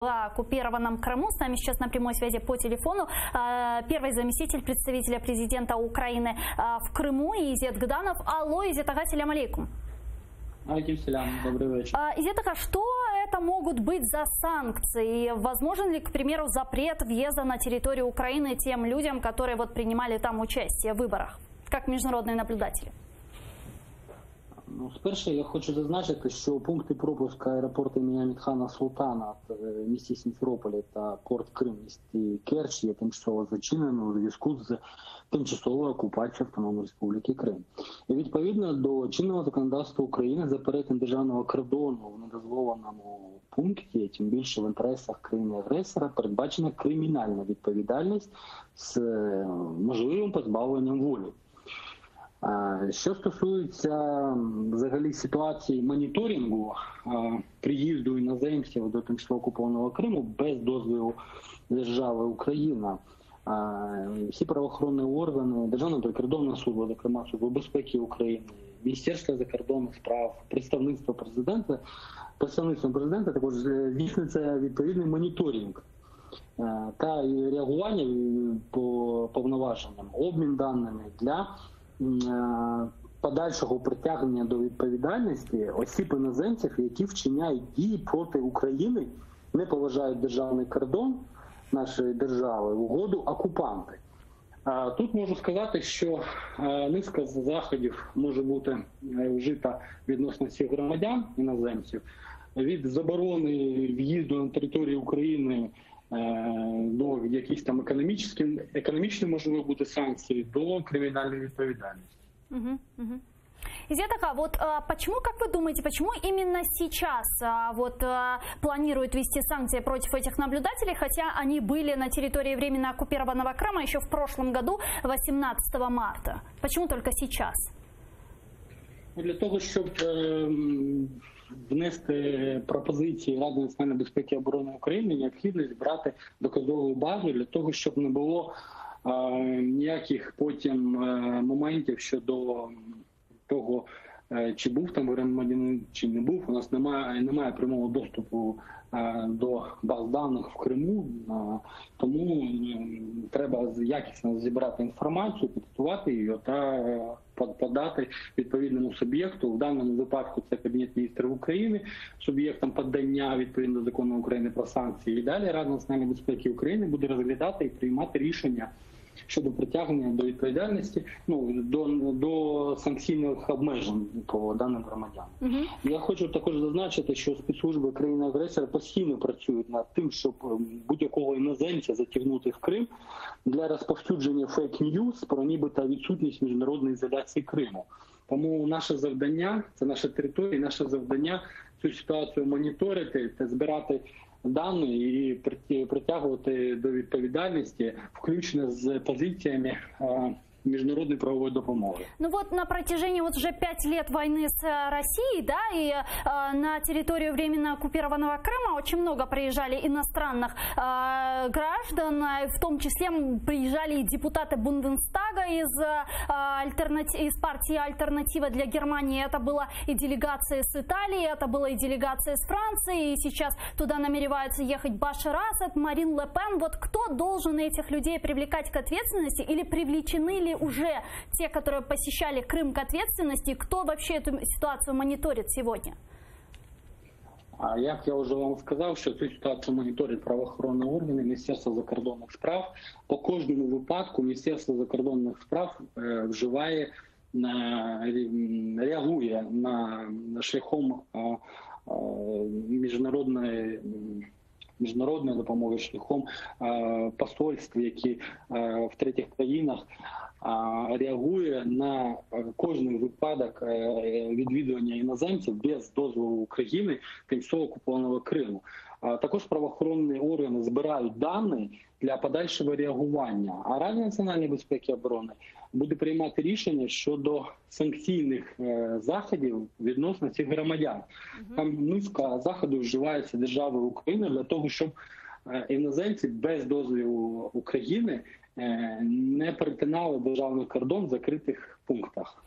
оккупированном Крыму. С нами сейчас на прямой связи по телефону э, первый заместитель представителя президента Украины э, в Крыму Изет Гданов. Алло, Изет Ага, салям алейкум. Алейкум салям, добрый вечер. Э, Изет Ага, что это могут быть за санкции? Возможен ли, к примеру, запрет въезда на территорию Украины тем людям, которые вот принимали там участие в выборах, как международные наблюдатели? Ну, спершу я хочу зазначити, що пункти пропуску аеропорту імені Амітхана Султана в е, місті Сімферополі та порт Крим місті Керч є тимчасово зачинено у зв'язку з тимчасовою окупацією Автономної Республіки Крим. І відповідно до чинного законодавства України за перетин державного кордону в недозволеному пункті, тим більше в інтересах країни-агресора, передбачена кримінальна відповідальність з е, можливим позбавленням волі. Що стосується взагалі ситуації моніторингу приїзду іноземців до тимчасово окупованого Криму без дозволу держави Україна, всі правоохоронні органи, Державна прикордонна служба, зокрема Служба безпеки України, Міністерство закордонних справ, представництво президента, представництвом президента також е, здійснюється відповідний моніторинг е, та реагування е, по повноваженням, обмін даними для подальшого притягнення до відповідальності осіб іноземців, які вчиняють дії проти України, не поважають державний кордон нашої держави угоду окупанти. Тут можу сказати, що е, низка заходів може бути е, вжита відносно всіх громадян іноземців від заборони в'їзду на територію України е, до якісь там економічні, економічні можливо бути санкції до кримінальної відповідальності. Мгм, мгм. Изетака, вот а, почему, как вы думаете, почему именно сейчас а, вот а, планируют ввести санкции против этих наблюдателей, хотя они были на территории временно оккупированного Крыма еще в прошлом году, 18 марта? Почему только сейчас? Ну, Для того, щоб е, м, внести пропозиції Ради національної безпеки і оборони України, необхідно брати доказову базу для того, щоб не було е, ніяких потім е, моментів щодо того, чи був там громадянин, чи не був. У нас немає немає прямого доступу е, до баз даних в Криму, е, тому е, треба якісно зібрати інформацію, підготувати її та е, подати відповідному суб'єкту. В даному випадку це Кабінет міністрів України, суб'єктом подання відповідно до закону України про санкції. І далі Рада національної безпеки України буде розглядати і приймати рішення щодо притягнення до відповідальності, ну до, до санкційних обмежень по даним громадянам. Угу. Я хочу також зазначити, що спецслужби країни-агресора постійно працюють над тим, щоб ем, будь-якого іноземця затягнути в Крим для розповсюдження фейк-ньюс про нібито відсутність міжнародної ізоляції Криму. Тому наше завдання це наша територія, наше завдання цю ситуацію моніторити та збирати дані і прити- притягувати до відповідальності, включно з позиціями е, міжнародної правової допомоги. Ну вот на протяжении вот уже пять лет войны с э, Россией, да, и э, на территорию временно оккупированного Крыма очень много приезжали иностранных э, граждан, э, в том числе приезжали депутаты Бундестага из, э, из партии «Альтернатива для Германии». Это была и делегация с Италии, это была и делегация с Франции, и сейчас туда намереваются ехать Башар Асад, Марин Ле Пен. Вот кто должен этих людей привлекать к ответственности или привлечены ли уже те, которые посещали Крым к ответственности, кто вообще эту ситуацию мониторит сегодня? А як я вже вам сказав, що цю ситуацію моніторять правоохоронні органи Міністерства закордонних справ. По кожному випадку Міністерство закордонних справ е, вживає на реагує на, шляхом е, е, міжнародної. Міжнародної допомоги шляхом е, посольств, які е, в третіх країнах е, реагує на е, кожний випадок е, відвідування іноземців без дозволу України тимчасово окупованого Криму. Також правоохоронні органи збирають дані для подальшого реагування. А Рада національної безпеки і оборони буде приймати рішення щодо санкційних е, заходів відносно цих громадян. Там низка заходів вживається державою України для того, щоб іноземці без дозволу України не перетинали державний кордон в закритих пунктах.